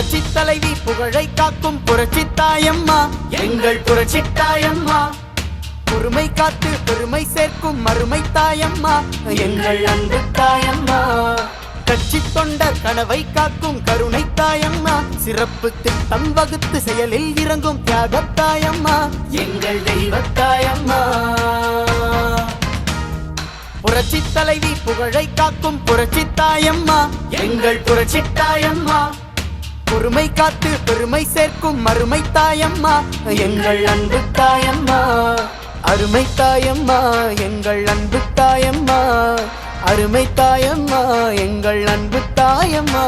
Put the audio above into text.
புரட்சி தலைவி புகழை காக்கும் புரட்சி தாயம்மா எங்கள் புரட்சி தாயம்மா பொறுமை காத்து பெருமை சேர்க்கும் மறுமை தாயம்மா. எங்கள் அன்பு தாயம்மா. கட்சி தொண்டர் கனவை காக்கும் கருணை தாயம்மா. சிறப்பு திட்டம் வகுத்து செயலில் இறங்கும் தியாக தாயம்மா. எங்கள் தெய்வ தாயம்மா. புரட்சி தலைவி புகழை காக்கும் புரட்சி தாயம்மா. எங்கள் புரட்சி தாயம்மா. பொறுமை காத்து பெருமை சேர்க்கும் மறுமை தாயம்மா. எங்கள் அன்பு தாயம்மா. அருமை தாயம்மா எங்கள் அன்பு தாயம்மா. அருமை தாயம்மா எங்கள் அன்பு தாயம்மா.